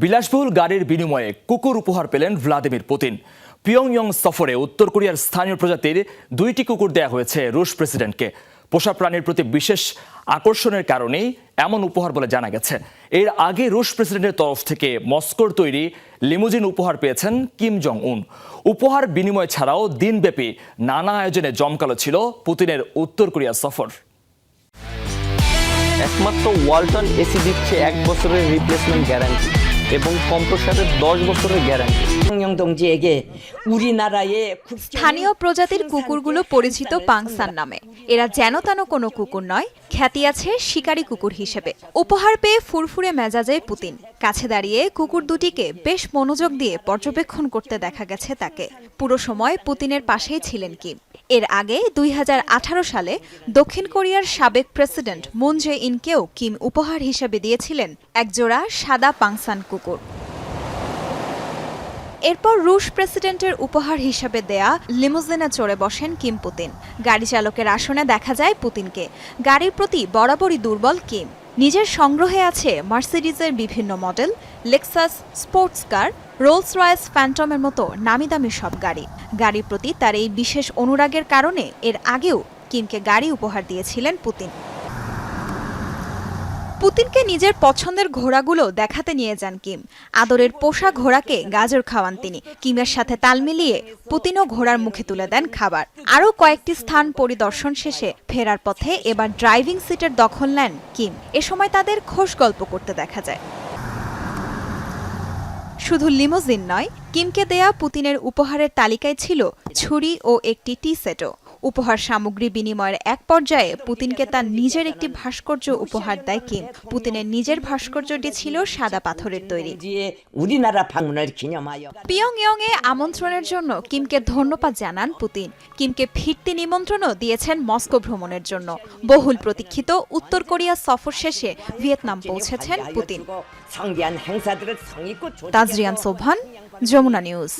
বিলাসবহুল গাড়ির বিনিময়ে কুকুর উপহার পেলেন ভ্লাদিমির পুতিন। পিয়ংইয়ং সফরে উত্তর কোরিয়ার স্থানীয় প্রজাতির দুইটি কুকুর দেয়া হয়েছে রুশ প্রেসিডেন্টকে। পোষা প্রাণীর প্রতি বিশেষ আকর্ষণের কারণেই এমন উপহার বলে জানা গেছে। এর আগে রুশ প্রেসিডেন্টের তরফ থেকে মস্কোর তৈরি লিমুজিন উপহার পেয়েছেন কিম জং উন উপহার বিনিময় ছাড়াও দিনব্যাপী নানা আয়োজনে জমকালো ছিল পুতিনের উত্তর কোরিয়া সফর। একমাত্র ওয়ালটন এসি দিচ্ছে এক বছরের রিপ্লেসমেন্ট গ্যারান্টি এবং কম্প্রসারের দশ বছরের গ্যারান্টি স্থানীয় প্রজাতির কুকুরগুলো পরিচিত পাংসান নামে। এরা যেন তেন কোনো কুকুর নয় খ্যাতি আছে শিকারী কুকুর হিসেবে। উপহার পেয়ে ফুরফুরে মেজাজে পুতিন। কাছে দাঁড়িয়ে কুকুর দুটিকে বেশ মনোযোগ দিয়ে পর্যবেক্ষণ করতে দেখা গেছে তাকে। পুরো সময় পুতিনের পাশেই ছিলেন কিম। এর আগে দুই হাজার আঠারো সালে দক্ষিণ কোরিয়ার সাবেক প্রেসিডেন্ট মুন জে ইনকেও কিম উপহার হিসেবে দিয়েছিলেন একজোড়া সাদা পাংসান কুকুর। এরপর রুশ প্রেসিডেন্টের উপহার হিসেবে দেয়া লিমুজিনে চড়ে বসেন কিম পুতিন। গাড়ি চালকের আসনে দেখা যায় পুতিনকে। গাড়ির প্রতি বরাবরই দুর্বল কিম। নিজের সংগ্রহে আছে মার্সিডিজের বিভিন্ন model, Lexus sports car, Rolls Royce ফ্যান্টমের মতো নামি দামি সব গাড়ি। গাড়ির প্রতি তার এই বিশেষ অনুরাগের কারণে এর আগেও কিমকে গাড়ি উপহার দিয়েছিলেন পুতিন। পুতিনকে নিজের পছন্দের ঘোড়াগুলো দেখাতে নিয়ে যান কিম। আদরের পোষা ঘোড়াকে গাজর খাওয়ান তিনি। কিমের সাথে তাল মিলিয়ে পুতিনও ঘোড়ার মুখে তুলে দেন খাবার। আরও কয়েকটি স্থান পরিদর্শন শেষে ফেরার পথে এবার ড্রাইভিং সিটের দখল নেন কিম। এ সময় তাদের খোশ গল্প করতে দেখা যায়। শুধু লিমোজিন নয়, কিমকে দেয়া পুতিনের উপহারের তালিকায় ছিল ছুরি ও একটি টি সেটও। উপহার সামগ্রী বিনিময়ের এক পর্যায়ে পুতিনকে তার নিজের একটি ভাস্কর্য উপহার দেয় কিম পুতিনের নিজের ভাস্কর্যটি ছিল সাদা পাথরের তৈরি। পিয়ং এ আমন্ত্রণের জন্য কিমকে ধন্যবাদ জানান পুতিন। কিমকে ফিরতি নিমন্ত্রণও দিয়েছেন মস্কো ভ্রমণের জন্য। বহুল প্রতীক্ষিত উত্তর কোরিয়া সফর শেষে ভিয়েতনাম পৌঁছেছেন পুতিন। তাজরিয়ান সোভান যমুনা নিউজ।